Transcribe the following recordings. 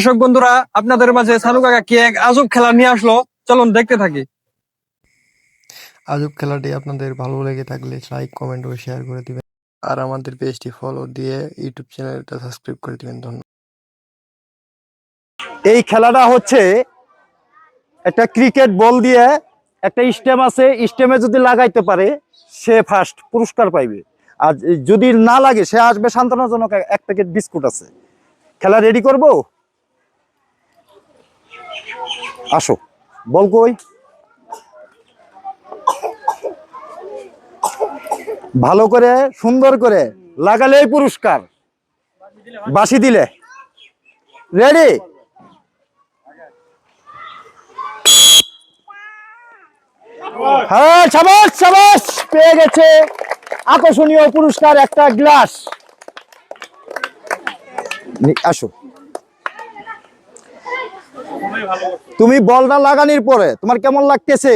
দর্শক বন্ধুরা আপনাদের মাঝে সানু কাকা কি এক আজব খেলা নিয়ে আসলো? চলুন দেখতে থাকি। আজব খেলাটি আপনাদের ভালো লেগে থাকলে লাইক কমেন্ট ও শেয়ার করে দিবেন। আর আমাদের পেজটি ফলো দিয়ে ইউটিউব চ্যানেলটা সাবস্ক্রাইব করে দিবেন। ধন্যবাদ। এই খেলাটা হচ্ছে একটা ক্রিকেট বল দিয়ে একটা স্টেম আছে। স্টেমে যদি লাগাইতে পারে সে ফার্স্ট পুরস্কার পাইবে। আর যদি না লাগে সে আসবে সান্ত্বনাজনক এক- এক প্যাকেট বিস্কুট আছে। খেলা রেডি করব? আসো, বল কই? ভালো করে, সুন্দর করে লাগালেই পুরস্কার। বাসি দিলে। রেডি হ্যাঁ সাবাস সাবাস, পেয়ে গেছে। আকর্ষণীয় পুরস্কার, একটা গ্লাস। আসো। তুমি বলটা লাগানোর পরে তোমার কেমন লাগতেছে?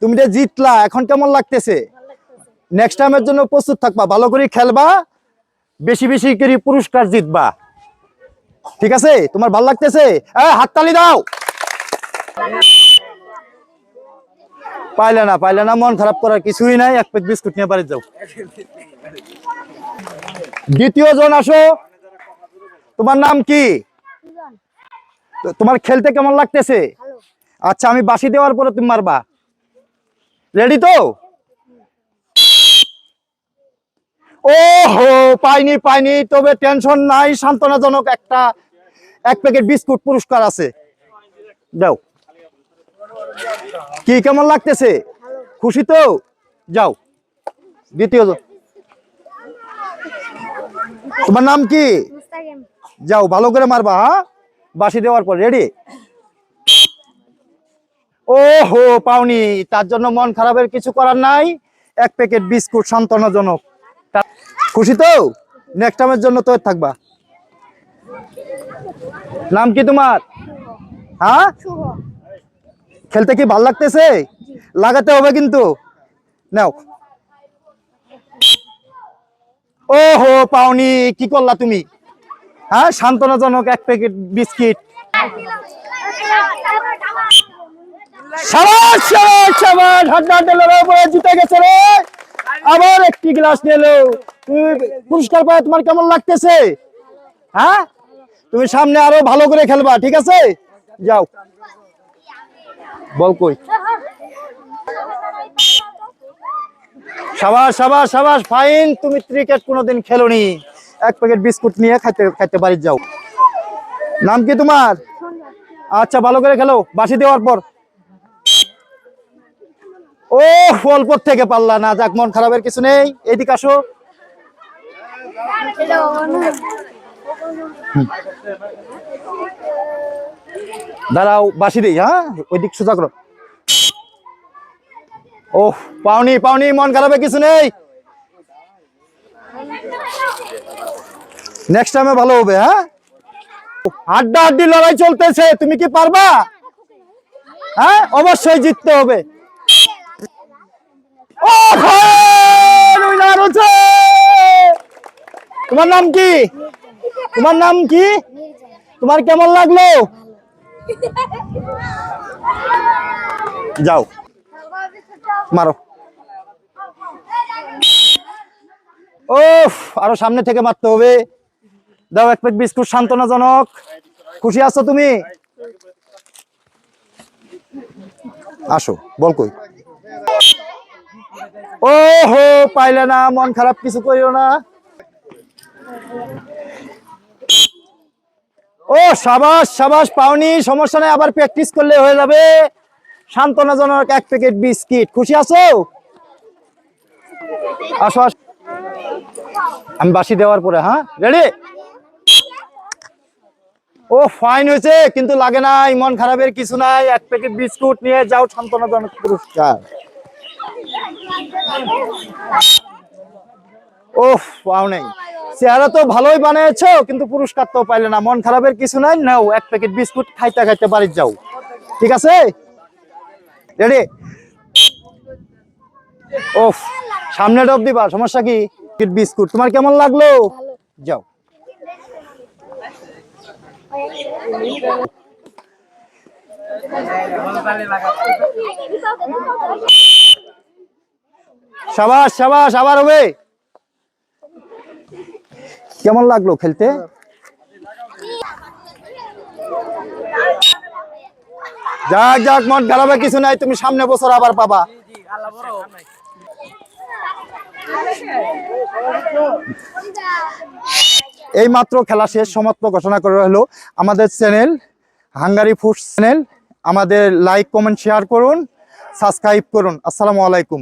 তুমি যে জিতলা, এখন কেমন লাগতেছে? নেক্সট টাইমের জন্য প্রস্তুত থাকবা, ভালো করে খেলবা, বেশি বেশি করে পুরস্কার জিতবা। ঠিক আছে? তোমার ভালো লাগতেছে? হাততালি দাও! পাইলে না পাইলে না, মন খারাপ করার কিছুই নাই, এক প্যাক বিস্কুট নিয়ে বাড়ি যাও। দ্বিতীয় জন আসো। তোমার নাম কি? তোমার খেলতে কেমন লাগতেছে? আচ্ছা আমি বাসি দেওয়ার পরে তুমি মারবা। রেডি তো? ও হো পাইনি পাইনি তবে টেনশন নাই সান্ত্বনাজনক একটা এক প্যাকেট বিস্কুট পুরস্কার আছে। দাও কি কেমন লাগতেছে? খুশি তো? যাও। দ্বিতীয় তোমার নাম কি? যাও ভালো করে মারবা হ্যাঁ? বাসি দেওয়ার পর রেডি ও হো পাওনি তার জন্য মন খারাপের কিছু করার নাই। এক প্যাকেট বিস্কুট সান্ত্বনাজনক খুশি তো? নেক্সট টাইমের জন্য তো থাকবা। নাম কি তোমার? হ্যাঁ? খেলতে কি ভালো লাগতেছে? লাগাতে হবে কিন্তু। নাও। ও হো পাওনি কি করলা তুমি? হ্যাঁ সান্ত্বনাজনক এক প্যাকেট বিস্কিট। সাবাস সাবাস সাবাস, হাড্ডা লড়াই জিতে গেছে রে। আবার একটি গ্লাস নিলো তুমি পুরস্কার পায় তোমার কেমন লাগতেছে? হ্যাঁ? তুমি সামনে আরও ভালো করে খেলবা, ঠিক আছে? যাও। বল কই? সাবাস সাবাস সাবাস, ফাইন, তুমি ক্রিকেট কোনোদিন খেলোনি। এক প্যাকেট বিস্কুট নিয়ে খাইতে খাইতে বাড়ি যাও। নাম কি তোমার? আচ্ছা ভালো করে খেলো বাসি দেওয়ার পর। ও অল্প থেকে পারলা না, যাক, মন খারাপের কিছু নেই। এদিকে আসো। দাঁড়াও বাসি দিই হ্যাঁ? ওই দিক সোজা করো। ওহ, পাওনি পাওনি, মন খারাপের কিছু নেই। নেক্সট টাইমে ভালো হবে হ্যাঁ? হাড্ডা হাড্ডি লড়াই চলতেছে, তুমি কি পারবা? হ্যাঁ? অবশ্যই জিততে হবে। তোমার নাম কি? তোমার নাম কি? তোমার কেমন লাগল? যাও। মারো। ও আরও সামনে থেকে মারতে হবে। দাও এক প্যাক বিস্কুট, সান্ত্বনাজনক। খুশি আছো তুমি? আসো, বল কই? ও হো পাইলে না, মন খারাপ কিছু করিও না। ও, সাবাস সাবাস, পাওনি, সমস্যা নাই, আবার প্র্যাকটিস করলে হয়ে যাবে। সান্ত্বনাজনক এক প্যাকেট বিস্কিট। খুশি আছো? আসো আমি বাসি দেওয়ার পরে হ্যাঁ? রেডি ও ফাইন হয়েছে কিন্তু লাগে নাই মন খারাপের কিছু নাই। এক প্যাকেট বিস্কুট নিয়ে যাও সান্ত্বনাজনক পুরস্কার। ও পাও নাই। চেহারা তো ভালোই বানিয়েছো কিন্তু পুরস্কার তো পাইলে না। মন খারাপের কিছু নাই নাও এক প্যাকেট বিস্কুট খাইতে খাইতে বাড়ি যাও। ঠিক আছে? রেডি ও সামনে ডব দিবা সমস্যা কি? বিস্কুট তোমার কেমন লাগল? যাও। সাবাস সাবাস, আবার হবে। কেমন লাগল খেলতে? যাক যাক, মন খারাপের কিছু নাই, তুমি সামনে বছর আবার পাবা। এই মাত্র খেলা শেষ, সমাপ্ত ঘোষণা করা হলো আমাদের চ্যানেল হাঙ্গারি ফুড চ্যানেল আমাদের লাইক কমেন্ট শেয়ার করুন সাবস্ক্রাইব করুন। আসসালামু আলাইকুম।